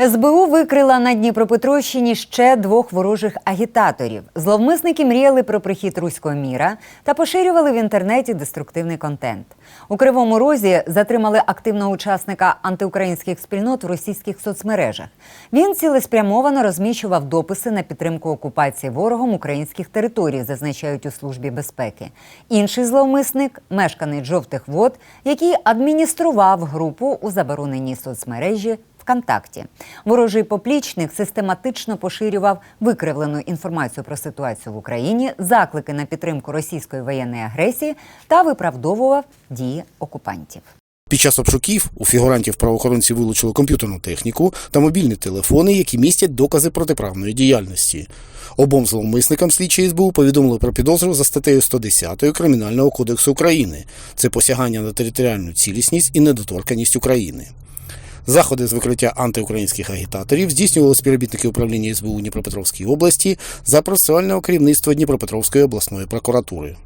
СБУ викрила на Дніпропетровщині ще двох ворожих агітаторів. Зловмисники мріяли про прихід руського міра та поширювали в інтернеті деструктивний контент. У Кривому Розі затримали активного учасника антиукраїнських спільнот в російських соцмережах. Він цілеспрямовано розміщував дописи на підтримку окупації ворогом українських територій, зазначають у службі безпеки. Інший зловмисник мешканець жовтих вод, який адміністрував групу у забороненій соцмережі ВКонтакті. Ворожий поплічник систематично поширював викривлену інформацію про ситуацію в Україні, заклики на підтримку російської воєнної агресії та виправдовував дії окупантів. Під час обшуків у фігурантів правоохоронці вилучили комп'ютерну техніку та мобільні телефони, які містять докази протиправної діяльності. Обом зловмисникам слідчі СБУ повідомили про підозру за статтею 110 Кримінального кодексу України. Це посягання на територіальну цілісність і недоторканність України. Заходи з викриття антиукраїнських агітаторів здійснювали співробітники управління СБУ Дніпропетровській області за процесуального керівництва Дніпропетровської обласної прокуратури.